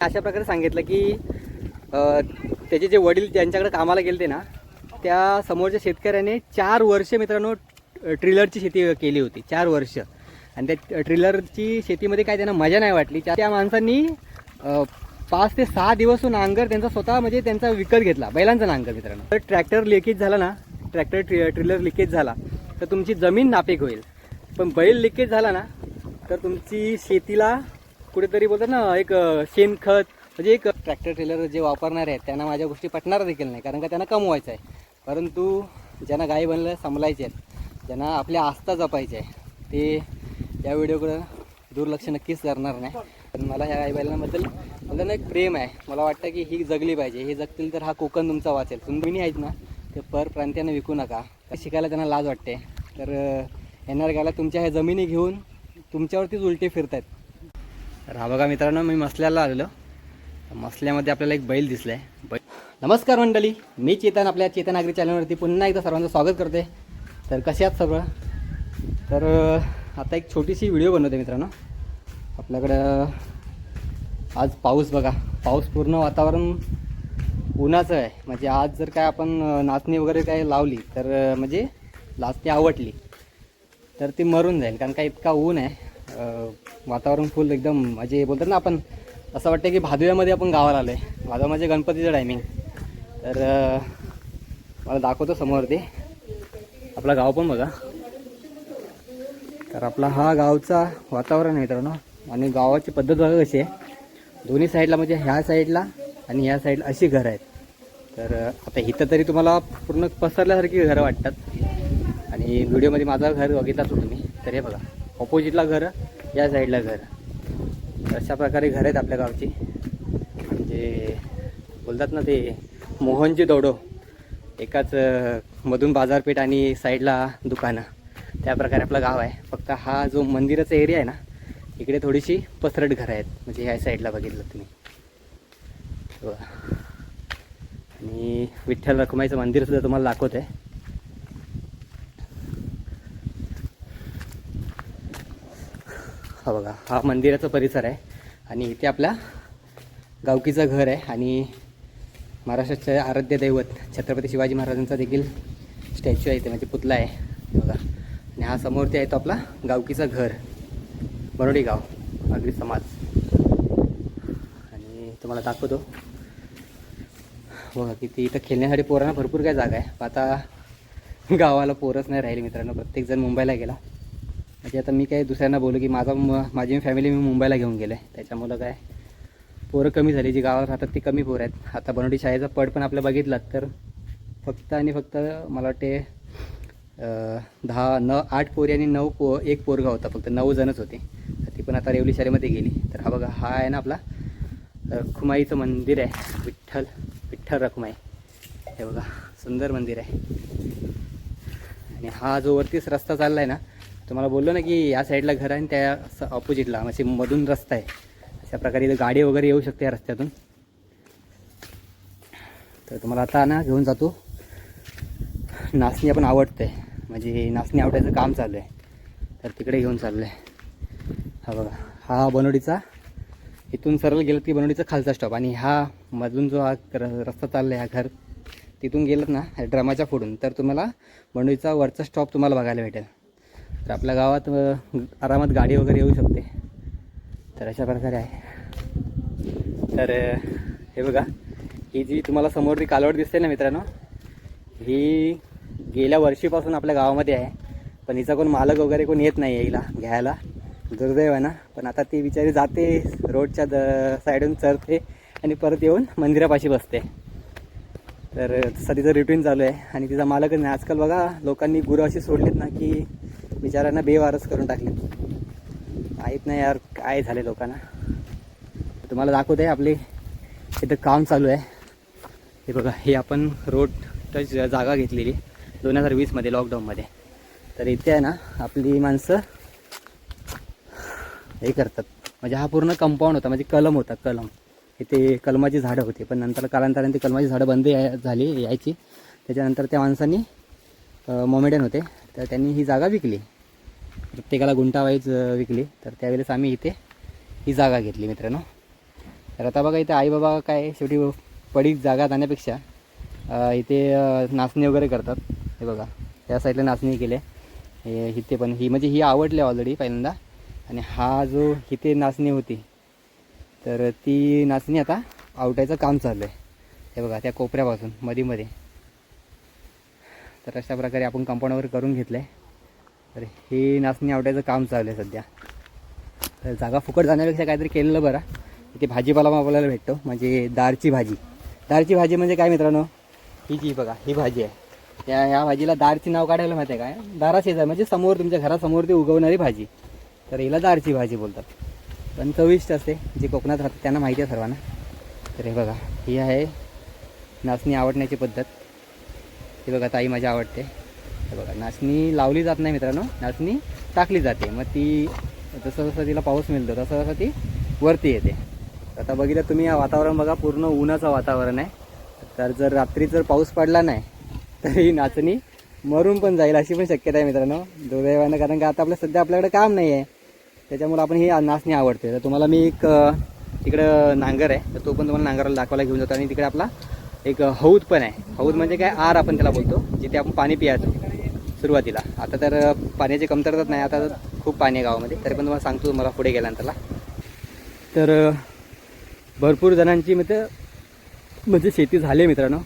अशा प्रकारे सांगितलं की त्याचे जे वडील ज्यांच्याकडे कामाला गेलते ना त्या समोरच्या शेतकऱ्याने चार वर्ष मित्रांनो ट्रिलरची शेती केली होती. चार वर्ष. आणि त्या ट्रिलरची शेतीमध्ये काय त्यांना मजा नाही वाटली. त्या त्या माणसांनी पाच ते सहा दिवस नांगर त्यांचा स्वतः म्हणजे त्यांचा विकत घेतला. बैलांचा नांगर मित्रांनो. तर ट्रॅक्टर लिकेज झाला ना ट्रॅक्टर ट्रिलर लिकेज झाला तर तुमची जमीन नापीक होईल. पण बैल लिकेज झाला ना तर तुमची शेतीला कुठेतरी बोलतात ना एक शेणखत म्हणजे एक ट्रॅक्टर ट्रेलर जे वापरणारे आहेत त्यांना माझ्या गोष्टी पटणार देखील नाही कारण का त्यांना कमवायचं आहे. परंतु ज्यांना गाई बनलं सांभाळायचे आहेत ज्यांना आपल्या आस्था जपायचे आहे ते या व्हिडिओकडं दुर्लक्ष नक्कीच करणार नाही. पण मला ह्या गाई बैलांबद्दल मला ना एक प्रेम आहे. मला वाटतं की ही जगली पाहिजे. हे जगतील तर हा कोकण तुमचा वाचेल. तुम्ही आहेत ना ते परप्रांत्यानं विकू नका. शिकायला त्यांना लाज वाटते. तर येणार गायला तुमच्या ह्या जमिनी घेऊन तुमच्यावरतीच उलटे फिरतायत. तर हा बघा मित्रांनो मी मसल्याला आलेलो. मसल्यामध्ये आपल्याला एक बैल दिसलाय. बैल नमस्कार मंडळी मी चेतन आपल्या चेतन आगरी चॅनलवरती पुन्हा एकदा सर्वांचं स्वागत करते. तर कसे आहात सगळं? तर आता एक छोटीशी व्हिडिओ बनवते मित्रांनो. आपल्याकडं आज पाऊस बघा. पाऊस पूर्ण वातावरण उन्हाचं आहे. म्हणजे आज जर काय आपण नाचणी वगैरे काय लावली तर म्हणजे नाचणी आवडली तर ती मरून जाईल कारण का इतका ऊन आहे. वातावरण फुल एकदम म्हणजे बोलतात ना आपण असं वाटतं की भादव्यामध्ये आपण गावाला आलो आहे भादवा म्हणजे गणपतीचं टायमिंग तर मला दाखवतो समोर ते आपला गाव पण बघा. तर आपला हा गावचा वातावरण आहे मित्रांनो. आणि गावाची पद्धत बघा कशी आहे. दोन्ही साईडला म्हणजे ह्या साईडला आणि ह्या साईडला अशी घरं आहेत. तर आता इथं तरी तुम्हाला पूर्ण पसरल्यासारखी घरं वाटतात. आणि व्हिडिओमध्ये माझं घर बघितलाच तुम्ही. तर हे बघा. ऑपोजिटला घरं या साईडला घरं. अशा प्रकारे घर आहेत आपल्या गावची. म्हणजे बोलतात ना ते मोहनची दौडो. एकाच मधून बाजारपेठ आणि साईडला दुकानं. त्या प्रकारे आपलं गाव आहे. फक्त हा जो मंदिराचा एरिया आहे ना इकडे थोडीशी पसरट घरं आहेत. म्हणजे ह्या साईडला बघितलं तुम्ही. आणि विठ्ठल रखुमाईचं मंदिरसुद्धा तुम्हाला दाखवत आहे हा बघा हा मंदिराचा परिसर आहे. आणि इथे आपला गावकीचं घर आहे. आणि महाराष्ट्राचे आराध्य दैवत छत्रपती शिवाजी महाराजांचा देखील स्टॅच्यू आहे इथे म्हणजे पुतळा आहे. बघा. आणि हा समोर ते आहे तो आपला गावकीचं घर. बरोडी गाव आगरी समाज. आणि तुम्हाला दाखवतो. बघा किती इथं खेळण्यासाठी पोरांना भरपूर काय जागा आहे. पण आता गावाला पोरच नाही राहिली मित्रांनो. प्रत्येकजण मुंबईला गेला. म्हणजे आता मी काय दुसऱ्यांना बोलू की माझा म माझी फॅमिली मी मुंबईला घेऊन गेले. आहे त्याच्यामुळं काय पोरं कमी झाली जी गावात राहतात ती कमी पोरं आहेत. आता बनवटी शाळेचा पड पण आपलं बघितलात तर फक्त आणि फक्त मला वाटते दहा न आठ पोरी आणि नऊ पो एक पोरगा होता फक्त नऊ जणच होते. ती पण आता रेवली शाळेमध्ये गेली. तर हा बघा हा आहे ना आपला रखुमाईचं मंदिर आहे. विठ्ठल विठ्ठल रखुमाई. हे बघा सुंदर मंदिर आहे. आणि हा जो वरतीच रस्ता चालला आहे ना तुम्हाला बोललो ना की या साईडला घर आहे आणि त्या ऑपोजिटला म्हणजे मधून रस्ता आहे. अशा प्रकारे इथं गाडी वगैरे येऊ शकते या रस्त्यातून. तर तुम्हाला आता ना घेऊन जातो. नाचणी आपण आवडते म्हणजे नाचणी आवडायचं काम चालू आहे तर तिकडे घेऊन चाललं आहे हा बघा हा बनवडीचा इथून सरळ गेलं की बनवडीचा खालचा स्टॉप आणि हा मधून जो हा र- रस्ता चालला आहे हा घर तिथून गेलं ना ड्रमाच्या ड्रामाच्या फोडून तर तुम्हाला बनवडीचा वरचा स्टॉप तुम्हाला बघायला भेटेल. तर आपल्या गावात आरामात गाडी वगैरे येऊ शकते. तर अशा प्रकारे आहे. तर हे बघा ही जी तुम्हाला समोर जी कालवड दिसते ना मित्रांनो ही गेल्या वर्षीपासून आपल्या गावामध्ये आहे. पण हिचा कोण मालक वगैरे कोण येत नाही आहे हिला घ्यायला. दुर्दैव आहे ना? पण आता ती बिचारी जाते रोडच्या द साईडून चरते आणि परत येऊन मंदिरापाशी बसते. तर तसा तिचं रुटीन चालू आहे. आणि तिचा मालकच नाही. आजकाल बघा लोकांनी गुरं अशी सोडलीत ना की बिचाऱ्यांना बेवारस करून टाकले. माहीत नाही यार काय झाले लोकांना. तुम्हाला दाखवते आपली. इथं काम चालू आहे. हे बघा हे आपण रोड टच जागा घेतलेली. दोन हजार वीसमध्ये लॉकडाऊनमध्ये तर इथे आहे ना आपली माणसं हे करतात. म्हणजे हा पूर्ण कंपाऊंड होता म्हणजे कलम होता कलम. इथे कलमाची झाडं होती पण नंतर कालांतराने ती कलमाची झाडं बंद झाली यायची. त्याच्यानंतर त्या माणसांनी मोमेडियन होते. तर त्यांनी ही जागा विकली. प्रत्येकाला गुंटावाईज विकली. तर त्यावेळेस आम्ही इथे ही जागा घेतली मित्रांनो. तर आता बघा इथे आई बाबा काय शेवटी पडीक जागा जाण्यापेक्षा इथे नाचणी वगैरे करतात. हे बघा. त्या साईडला नाचणी केले हे इथे पण ही म्हणजे ही आवडली ऑलरेडी पहिल्यांदा. आणि हा जो इथे नाचणी होती तर ती नाचणी आता आवटायचं काम चाललं आहे. हे बघा त्या कोपऱ्यापासून मध्ये मध्ये तर अशा प्रकारे आपण कंपाऊंड वगैरे करून घेतलं आहे तर हे नाचणी आवडायचं काम चालू आहे सध्या. तर जागा फुकट जाण्यापेक्षा काहीतरी केलेलं बरं. इथे भाजीपाला आपल्याला भेटतो म्हणजे दारची भाजी. दारची भाजी म्हणजे काय मित्रांनो? ही जी बघा ही भाजी आहे. त्या ह्या भाजीला दारची नाव काढायला माहिती आहे काय दाराचीच आहे म्हणजे समोर तुमच्या घरासमोर ती उगवणारी भाजी. तर हिला दारची भाजी बोलतात. पण चविष्ट असते जे कोकणात राहतात त्यांना माहिती आहे सर्वांना. तर हे बघा ही आहे नाचणी आवडण्याची पद्धत. ही बघा ताई माझी आवडते. हे बघा नाचणी लावली जात नाही मित्रांनो नाचणी टाकली जाते. मग ती जसं जसं तिला पाऊस मिळतो तसं तसं ती वरती येते. आता बघितलं तुम्ही या वातावरण बघा पूर्ण उन्हाचं वातावरण आहे. तर जर रात्री जर पाऊस पडला नाही तर ही नाचणी मरून पण जाईल अशी पण शक्यता आहे मित्रांनो दुर्दैवानं. कारण का आता आपल्या सध्या आपल्याकडे काम नाही आहे. त्याच्यामुळे आपण ही नाचणी आवडते. तर तुम्हाला मी एक तिकडं नांगर आहे तर तो पण तुम्हाला नांगराला दाखवायला घेऊन जातो आणि तिकडे आपला एक हौद पण आहे. हौद म्हणजे काय? आर आपण त्याला बोलतो जिथे आपण पाणी पियायचो सुरुवातीला. आता तर पाण्याची कमतरताच नाही. आता तर खूप पाणी आहे गावामध्ये. तरी पण तुम्हाला सांगतो मला पुढे गेल्यानंतरला. तर भरपूर जणांची मित्र म्हणजे शेती झाली आहे मित्रांनो.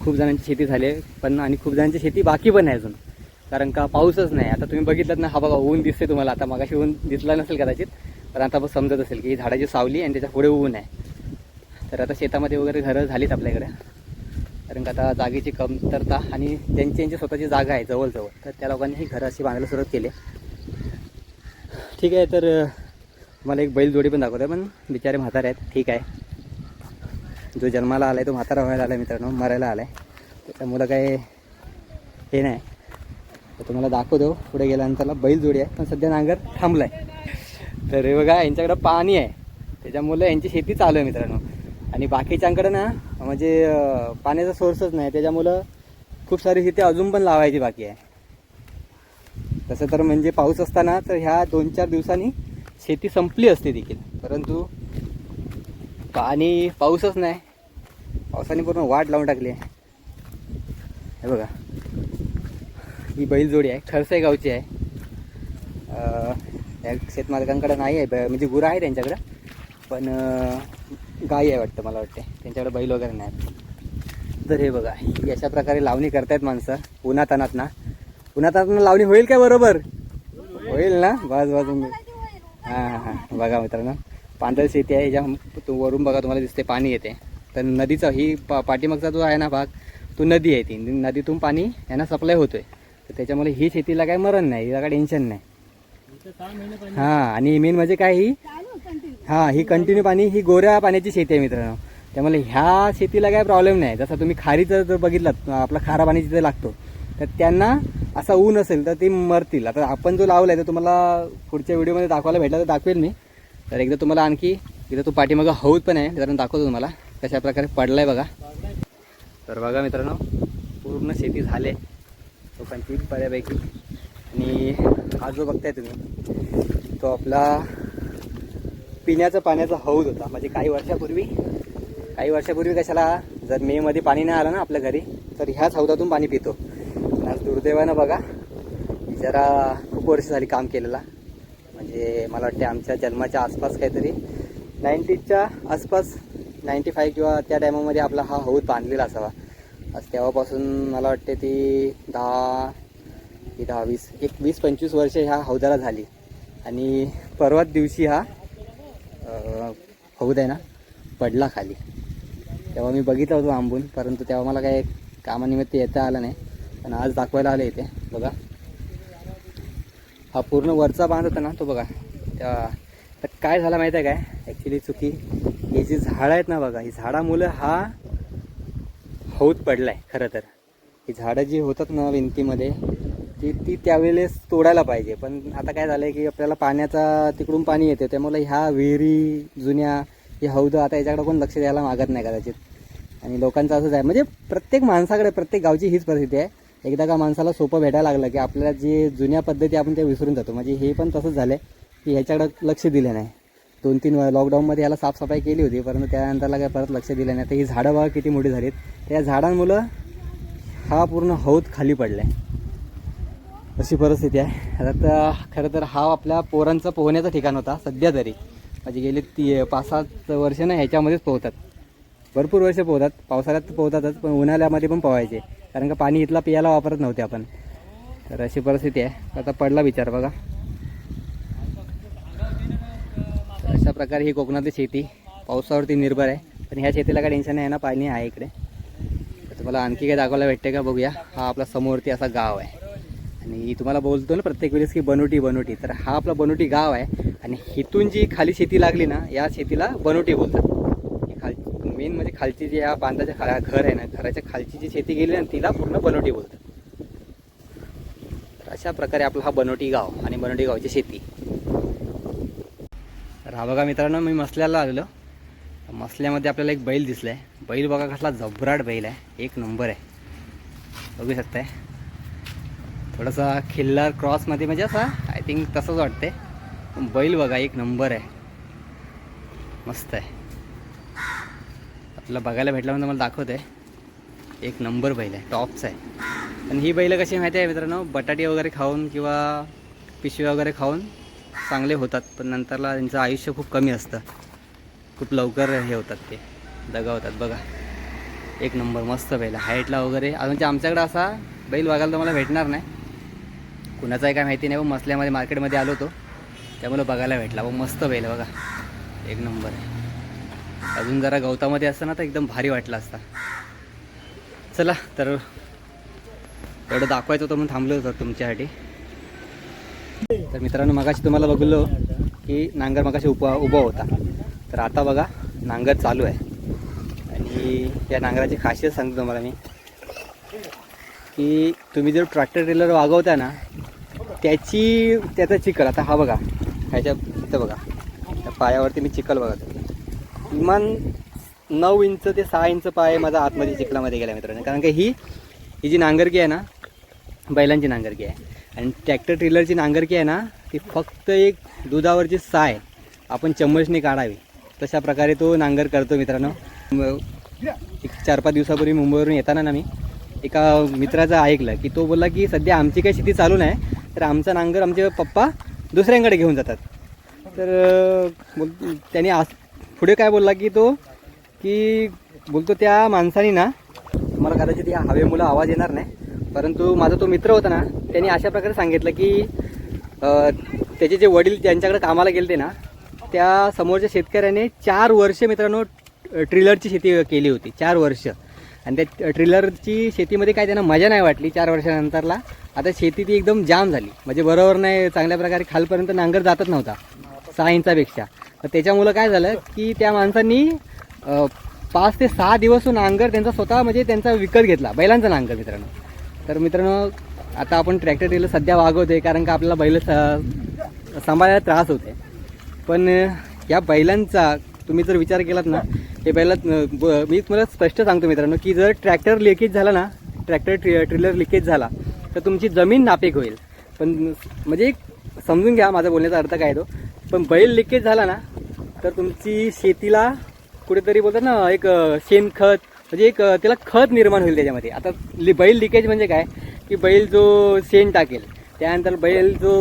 खूप जणांची शेती झाली आहे. पण आणि खूप जणांची शेती बाकी पण आहे अजून. कारण का? पाऊसच नाही. आता तुम्ही बघितलं ना हा बघा ऊन दिसते तुम्हाला. आता मगाशी ऊन दिसला नसेल कदाचित. पण आता समजत असेल की ही झाडाची सावली आणि त्याच्या पुढे ऊन आहे. तर आता शेतामध्ये वगैरे घरं झालीच आपल्याकडे. कारण का आता जागेची कमतरता आणि ज्यांची यांची स्वतःची जागा आहे जवळजवळ. तर त्या लोकांनी ही घरं अशी बांधायला सुरुवात केली. ठीक आहे तर मला एक बैलजोडी पण पण आहे पण बिचारे म्हातारे आहेत. ठीक आहे. जो जन्माला आला आहे तो म्हातारा व्हायला आला आहे मित्रांनो मरायला आला आहे त्याच्यामुळं काय हे नाही. तर तुम्हाला दाखवतो पुढे गेल्यानंतरला बैलजोडी आहे पण सध्या नांगर थांबला आहे तर हे बघा यांच्याकडं पाणी आहे. त्याच्यामुळं यांची शेती चालू आहे मित्रांनो. आणि बाकीच्यांकडं ना म्हणजे पाण्याचा सोर्सच नाही. त्याच्यामुळं खूप सारी शेती अजून पण लावायची बाकी आहे. तसं तर म्हणजे पाऊस असताना तर ह्या दोन चार दिवसांनी शेती संपली असते देखील. परंतु पाणी पाऊसच नाही. पावसाने पूर्ण वाट लावून टाकली आहे. हे बघा. ही बैलजोडी आहे खरसाई गावची आहे. या शेतमालकांकडे नाही आहे ब- म्हणजे गुरं आहे त्यांच्याकडं. पण गाई आहे वाटतं मला वाटते. त्यांच्याकडे बैल वगैरे नाही. तर हे बघा ही अशा प्रकारे लावणी करतायत माणसं. उन्हातानात ना. उन्हातानात लावणी होईल काय बरोबर? होईल ना? बस बस हां हां हां. बघा मित्रांनो पांढर शेती आहे. ज्या वरून बघा तुम्हाला दिसते पाणी येते. तर नदीचा ही पा पाठीमागचा जो आहे ना भाग तो नदी आहे ती. नदीतून पाणी यांना सप्लाय होतोय. तर त्याच्यामुळे ही शेतीला काय मरण नाही. हिला काय टेन्शन नाही. हां आणि मेन म्हणजे काय ही? हां ही कंटिन्यू पाणी ही गोऱ्या पाण्याची शेती आहे मित्रांनो. त्यामुळे ह्या शेतीला काय प्रॉब्लेम नाही. जसं तुम्ही खारीचं जर बघितलं आपला खारा पाणी जिथे लागतो तर त्यांना असा ऊन असेल तर ते मरतील. आता आपण जो लावला आहे तो तुम्हाला पुढच्या व्हिडिओमध्ये दाखवायला भेटला तर दाखवेल मी. तर एकदा तुम्हाला आणखी इथं तो पाठीमागं हौद पण आहे कारण दाखवतो तुम्हाला कशा प्रकारे पडलाय बघा. तर बघा मित्रांनो पूर्ण शेती झाले. लोकांची बऱ्यापैकी. आणि हा जो बघताय तुम्ही तो आपला पिण्याचा पाण्याचा हौद होता. म्हणजे काही वर्षापूर्वी काही वर्षापूर्वी कशाला जर मेमध्ये पाणी नाही आलं ना आपल्या घरी तर ह्याच हौदातून पाणी पितो. आज दुर्दैवानं बघा जरा खूप वर्ष झाली काम केलेला. म्हणजे मला वाटते आमच्या जन्माच्या आसपास काहीतरी नाईन्टीच्या आसपास नाईन्टी फाईव्ह किंवा त्या टायमामध्ये आपला हा हौद बांधलेला असावा. आज तेव्हापासून मला वाटते ती दहा ती दहा वीस एक वीस पंचवीस वर्ष ह्या हौदाला झाली. आणि परवाच दिवशी हा होऊ दे ना. पडला खाली. तेव्हा मी बघितलं होतो आंबून परंतु तेव्हा मला काही कामानिमित्त येता आलं नाही. पण आज दाखवायला आलं इथे बघा. हा पूर्ण वरचा बांध होता ना तो बघा. तेव्हा तर काय झालं माहिती आहे काय? ॲक्च्युली चुकी. ही जी झाडं आहेत ना बघा ही झाडामुळं हा हौद पडला आहे खरं तर. ही झाडं जी होतात ना भिंतीमध्ये ती ती त्यावेळेस तोडायला पाहिजे. पण आता काय झालं आहे की आपल्याला पाण्याचा तिकडून पाणी येते त्यामुळे ह्या विहिरी जुन्या ही हौद आता याच्याकडे कोण लक्ष द्यायला मागत नाही कदाचित. आणि लोकांचं असंच आहे. म्हणजे प्रत्येक माणसाकडे प्रत्येक गावची हीच परिस्थिती आहे. एकदा का माणसाला सोपं भेटायला लागलं की आपल्याला जे जुन्या पद्धती आपण त्या विसरून जातो. म्हणजे हे पण तसंच झालं आहे की ह्याच्याकडं लक्ष दिलं नाही. दोन तीन लॉकडाऊनमध्ये याला साफसफाई केली होती परंतु त्यानंतरला काय परत लक्ष दिलं नाही. आता ही झाडं बघा किती मोठी झालीत. त्या झाडांमुळं हा पूर्ण हौद खाली पडला आहे अशी परिस्थिती आहे. आता तर खरं तर हा आपल्या पोरांचा पोहण्याचं ठिकाण होता सध्या तरी. म्हणजे गेले ती पाच सात वर्ष ना ह्याच्यामध्येच पोहतात. भरपूर वर्ष पोहतात. पावसाळ्यात पोहतातच पण उन्हाळ्यामध्ये पण पोहायचे. कारण का पाणी इथला पियाला वापरत नव्हते आपण. तर अशी परिस्थिती आहे. आता पडला विचार बघा. अशा प्रकारे ही कोकणातली शेती पावसावरती निर्भर आहे. पण ह्या शेतीला काय टेन्शन नाही आहे ना पाणी आहे इकडे. तर तुम्हाला आणखी काय दाखवायला भेटते का बघूया. हा आपला समोरती असा गाव आहे. आणि तुम्हाला बोलतो ना प्रत्येक वेळेस की बनोटी बनोटी तर हा आपला बनोटी गाव आहे. आणि इथून जी खाली शेती लागली ना या शेतीला बनोटी बोलतात. ही खालची मेन म्हणजे खालची जी या बांधाच्या खा घर आहे ना घराच्या खालची जी शेती गेली ना तिला पूर्ण बनोटी बोलतात. तर अशा प्रकारे आपला हा बनोटी गाव आणि बनोटी गावची शेती. तर हा बघा मित्रांनो मी मसल्याला आलेलो. मसल्यामध्ये आपल्याला एक बैल दिसला आहे बैल बघा कसला जबराट बैल आहे. एक नंबर आहे. बघू शकताय. थोडासा खिल्लार क्रॉसमध्ये म्हणजे असा आय थिंक तसंच वाटते बैल बघा एक नंबर आहे. मस्त आहे. आपला बघायला भेटला म्हणजे मला दाखवत आहे एक नंबर बैल आहे टॉपचा आहे. आणि ही बैलं कशी माहिती आहे मित्रांनो? बटाटे वगैरे खाऊन किंवा पिशव्या वगैरे खाऊन चांगले होतात पण नंतरला त्यांचं आयुष्य खूप कमी असतं. खूप लवकर हे होतात ते दगावतात बघा एक नंबर मस्त बैल हाईटला वगैरे अजून म्हणजे आमच्याकडे असा बैल बघायला तुम्हाला भेटणार नाही. कुणाचं आहे काय माहिती नाही पण मसल्यामध्ये मार्केटमध्ये आलो होतो. त्यामुळे बघायला भेटला. व मस्त बैल बघा. एक नंबर आहे. अजून जरा गवतामध्ये असतं ना तर एकदम भारी वाटलं असता. चला तर एवढं दाखवायचं होतं म्हणून थांबलो होतं तुमच्यासाठी. तर मित्रांनो मगाशी तुम्हाला बघलो की नांगर मगाशी उभा उभा होता. तर आता बघा नांगर चालू आहे. आणि या नांगराची खासियत सांगतो तुम्हाला मी की तुम्ही जर ट्रॅक्टर ट्रेलर वागवता ना त्याची त्याचा चिखल आता हा बघा. ह्याच्या इथं बघा. त्या पायावरती मी चिखल बघतो किमान नऊ इंच ते सहा इंच पाय माझा आतमध्ये चिखलामध्ये गेला मित्रांनो. कारण का ही ही जी नांगरकी आहे ना बैलांची नांगरकी आहे. आणि ट्रॅक्टर ट्रेलरची नांगरकी आहे ना ती फक्त एक दुधावरची साय आपण चम्मचने काढावी. तशा प्रकारे तो नांगर करतो मित्रांनो. एक चार पाच दिवसापूर्वी मुंबईवरून येताना ना मी एका मित्राचं ऐकलं की तो बोलला की सध्या आमची काही शेती चालू नाही तर आमचा नांगर आमचे पप्पा दुसऱ्यांकडे घेऊन जातात. तर बोल त्याने आज पुढे काय बोलला की तो की बोलतो त्या माणसाने ना मला कदाचित या हवेमुळं आवाज येणार नाही परंतु माझा तो मित्र होता ना त्यांनी अशा प्रकारे सांगितलं की त्याचे जे वडील त्यांच्याकडे कामाला गेलते ना त्या समोरच्या शेतकऱ्याने चार वर्ष मित्रांनो ट्रिलरची शेती केली होती चार वर्ष. आणि त्या ट्रिलरची शेतीमध्ये काय त्यांना मजा नाही वाटली चार वर्षानंतरला. आता शेती ती एकदम जाम झाली. म्हणजे बरोबर नाही चांगल्या प्रकारे खालपर्यंत नांगर जातच नव्हता सहा इंचापेक्षा. तर त्याच्यामुळं काय झालं की त्या माणसांनी पाच ते सहा दिवस नांगर त्यांचा स्वतः म्हणजे त्यांचा विकत घेतला बैलांचा नांगर मित्रांनो. तर मित्रांनो आता आपण ट्रॅक्टर ट्रेलर सध्या वागवतोय कारण का आपल्याला बैल स- सांभाळायला त्रास होते पण या बैलांचा तुम्ही जर विचार केलात ना हे पहिला ब- मी तुम्हाला स्पष्ट सांगतो मित्रांनो की जर ट्रॅक्टर लिकेज झाला ना ट्रॅक्टर ट्रे ट्रेलर लिकेज झाला तर तुमची जमीन नापीक होईल. पण म्हणजे एक समजून घ्या माझा बोलण्याचा अर्थ काय तो. पण बैल लिकेज झाला ना तर तुमची शेतीला कुठेतरी बोलतात ना एक शेणखत म्हणजे एक त्याला खत निर्माण होईल त्याच्यामध्ये. आता लि बैल लिकेज म्हणजे काय? की बैल जो शेण टाकेल त्यानंतर बैल जो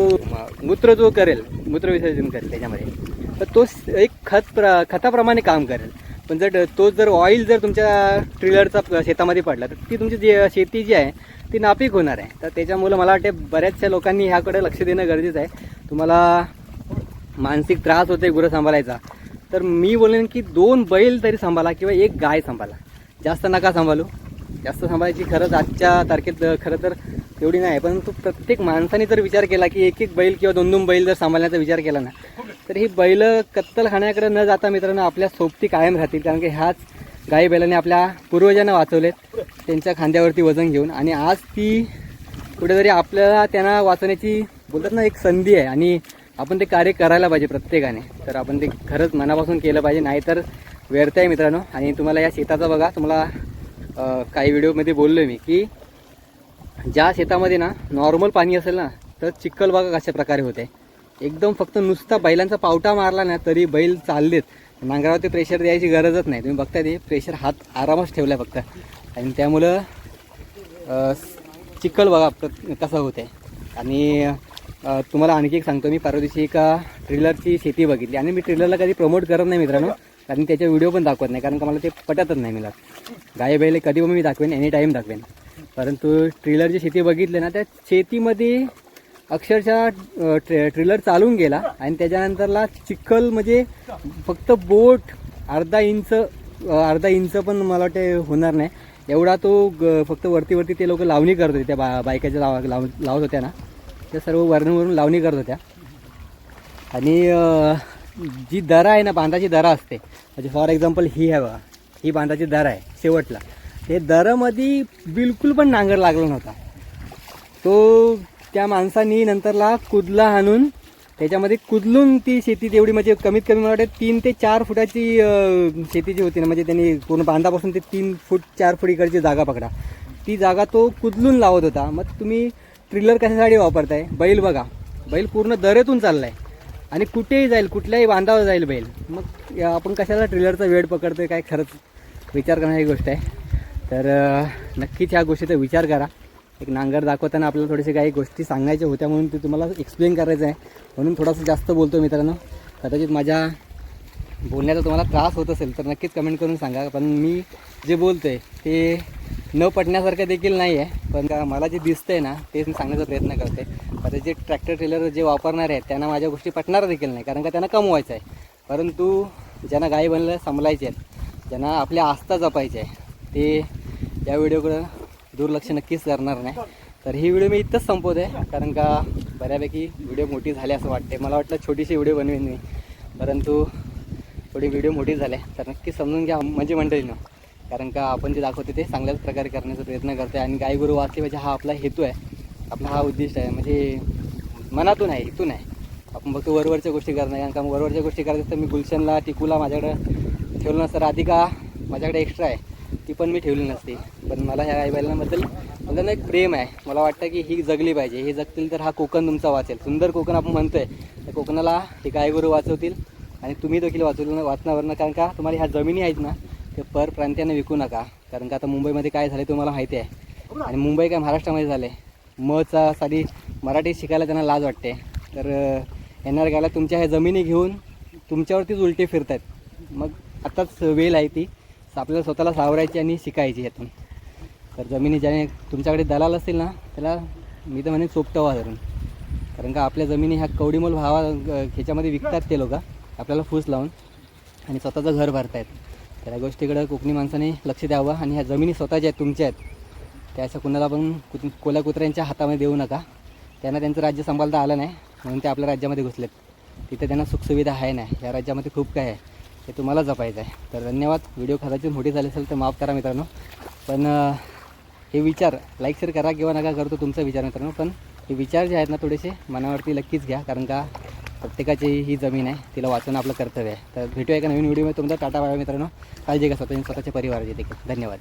मूत्र जो करेल मूत्र विसर्जन करेल त्याच्यामध्ये तर तो एक खत प्र खताप्रमाणे काम करेल. पण जर तो जर ऑइल जर तुमच्या ट्रिलरचा शेतामध्ये पडला तर ती तुमची जी शेती जी आहे ती नापीक होणार आहे. तर त्याच्यामुळं मला वाटते बऱ्याचशा लोकांनी ह्याकडे लक्ष देणं गरजेचं आहे. तुम्हाला मानसिक त्रास होते गुरं सांभाळायचा. तर मी बोलेन की दोन बैल तरी सांभाळा किंवा एक गाय सांभाळा. जास्त नका सांभाळू. जास्त सांभाळायची खरंच आजच्या तारखेत खरं तर एवढी नाही परंतु प्रत्येक माणसाने जर विचार केला की एक एक बैल किंवा दोन दोन बैल जर सांभाळण्याचा विचार केला ना तर ही बैल कत्तल खाण्याकडे न जाता मित्रांनो आपल्या सोबती कायम राहतील कारण की ह्याच गाई बैलाने आपल्या पूर्वजांना वाचवलेत. त्यांच्या खांद्यावरती वजन घेऊन. आणि आज ती कुठेतरी आपल्याला त्यांना वाचवण्याची बोलतात ना एक संधी आहे. आणि आपण ते कार्य करायला पाहिजे प्रत्येकाने. तर आपण ते खरंच मनापासून केलं पाहिजे. नाहीतर व्यर्थ आहे मित्रांनो. आणि तुम्हाला या शेताचा बघा तुम्हाला काही व्हिडिओमध्ये बोललो मी की ज्या शेतामध्ये ना नॉर्मल पाणी असेल ना तर चिखल बघा कशा प्रकारे होते? एकदम फक्त नुसता बैलांचा पावटा मारला ना तरी बैल चाललेत. नांगरावरती प्रेशर द्यायची गरजच नाही. तुम्ही बघताय ते प्रेशर हात आरामच ठेवला फक्त. आणि त्यामुळं चिखल बघा प- कसं आहे आणि तुम्हाला आणखी एक सांगतो. मी परवा दिवशी एका ट्रेलरची शेती बघितली. आणि मी ट्रेलरला कधी प्रमोट करत नाही मित्रांनो. कारण त्याचे व्हिडिओ पण दाखवत नाही. कारण का मला ते पटतच नाही मला गाय बैल कधी पण मी दाखवेन एनी टाईम दाखवेन. परंतु ट्रेलरची शेती बघितली ना त्या शेतीमध्ये अक्षरशः ट्रे ट्रेलर चालून गेला आणि त्याच्यानंतरला चिखल म्हणजे फक्त बोट अर्धा इंच अर्धा इंच पण मला वाटते होणार नाही. एवढा तो ग- फक्त वरती वरती ते लोक लावणी करत होते त्या बा बायकाच्या लाव लाव लावत होत्या ना. त्या सर्व वर्णवरून लावणी करत होत्या. आणि जी दरा आहे ना बांधाची दरा असते. म्हणजे फॉर एक्झाम्पल ही आहे बघा. ही बांधाची दरा आहे शेवटला. हे दरामध्ये बिलकुल पण नांगर लागला नव्हता. तो त्या माणसानी नंतरला कुदला आणून त्याच्यामध्ये कुदलून ती शेती तेवढी म्हणजे कमीत कमी मला वाटतं तीन ते चार फुटाची शेती जी होती ना म्हणजे त्यांनी पूर्ण बांधापासून ते तीन फूट चार फूट इकडची जागा पकडा. ती जागा तो कुदलून लावत होता. मग तुम्ही ट्रिलर कशासाठी वापरताय? बैल बघा. बैल पूर्ण दरेतून चाललाय. आणि कुठेही जाईल कुठल्याही बांधावर जाईल बैल. मग या आपण कशाला ट्रिलरचा वेळ पकडतोय? काय खरंच विचार करण्याची गोष्ट आहे. तर नक्कीच ह्या गोष्टीचा विचार करा. एक नांगर दाखवताना आपल्याला थोडेसे काही गोष्टी सांगायच्या होत्या म्हणून ते तुम्हाला एक्सप्लेन करायचं आहे. म्हणून थोडासा जास्त बोलतो मित्रांनो. कदाचित माझ्या बोलण्याचा तुम्हाला त्रास होत असेल तर नक्कीच कमेंट करून सांगा. पण मी जे बोलतोय ते न पटण्यासारखं देखील नाही आहे पण मला जे दिसतं आहे ना तेच मी सांगण्याचा प्रयत्न करते आता जे ट्रॅक्टर ट्रेलर जे वापरणार आहेत त्यांना माझ्या गोष्टी पटणार देखील नाही. कारण का त्यांना कमवायचं आहे. परंतु ज्यांना गाई बनलं सांभाळायचे आहेत ज्यांना आपल्या आस्था जपायची आहे ते या व्हिडिओकडं दुर्लक्ष नक्कीच करणार नाही. तर ही व्हिडिओ मी इथंच संपवते कारण का बऱ्यापैकी व्हिडिओ मोठी झाली असं वाटते मला वाटलं छोटीशी व्हिडिओ बनवेन मी परंतु थोडी व्हिडिओ मोठी झाली तर नक्की समजून घ्या म्हणजे मंडळीनं कारण का आपण जे दाखवते ते चांगल्याच प्रकारे करण्याचा प्रयत्न करते आणि गायगुरु वाचले पाहिजे हा आपला हेतू आहे आपला हा उद्दिष्ट आहे. म्हणजे मनातून आहे इथून आहे. आपण फक्त वरवरच्या गोष्टी करणार कारण का वरवरच्या गोष्टी करायचं तर मी गुलशनला टिकूला माझ्याकडं ठेवलं नसतं. राधिका माझ्याकडे एक्स्ट्रा आहे. ती पण मी ठेवली नसती. पण मला ह्या आई बैलांबद्दल मला ना एक प्रेम आहे. मला वाटतं की ही जगली पाहिजे. ही जगतील तर हा कोकण तुमचा वाचेल. सुंदर कोकण आपण म्हणतोय. तर कोकणाला हे गायगुरू वाचवतील आणि तुम्ही देखील वाचवतील वाचनावरनं कारण का तुम्हाला ह्या जमिनी आहेत ना ते पर प्रांत्यानं विकू नका. कारण का आता मुंबईमध्ये काय झालं तुम्हाला माहिती आहे. आणि मुंबई काय महाराष्ट्रामध्ये झाले मचा साधी मराठी शिकायला त्यांना लाज वाटते. तर येणार गायला तुमच्या ह्या जमिनी घेऊन तुमच्यावरतीच उलटे फिरत आहेत मग आत्ताच वेळ आहे ती. आपल्याला स्वतःला सावरायची आणि शिकायची यातून. तर जमिनी ज्याने तुमच्याकडे दलाल असतील ना त्याला मी तर म्हणे चोपटवा धरून कारण का आपल्या जमिनी ह्या कवडीमोल भावा ह्याच्यामध्ये विकतात ते लोक. आपल्याला फूस लावून आणि स्वतःचं घर भरतायत. तर या गोष्टीकडं कोकणी माणसाने लक्ष द्यावं आणि ह्या जमिनी स्वतःच्या आहेत तुमच्या आहेत. त्या अशा कुणाला पण कुत कोल्या कुत्र्यांच्या हातामध्ये देऊ नका. त्यांना त्यांचं राज्य सांभाळता आलं नाही म्हणून ते आपल्या राज्यामध्ये घुसलेत. तिथे त्यांना सुखसुविधा आहे नाही. या राज्यामध्ये खूप काय आहे. ते तुम्हाला जपायचं आहे. तर धन्यवाद. व्हिडिओ कदाचित मोठी झाली असेल तर माफ करा मित्रांनो. पण हे विचार लाईक शेअर करा किंवा नका करतो तुमचा विचार मित्रांनो. पण हे विचार जे आहेत ना थोडेसे मनावरती नक्कीच घ्या कारण का प्रत्येकाची ही जमीन आहे तिला वाचवणं आपलं कर्तव्य आहे. तर भेटूया एका नवीन व्हिडिओमध्ये. तुमचा टाटा बाय मित्रांनो. काळजी घ्या स्वतः स्वतःच्या परिवाराची देखील. धन्यवाद.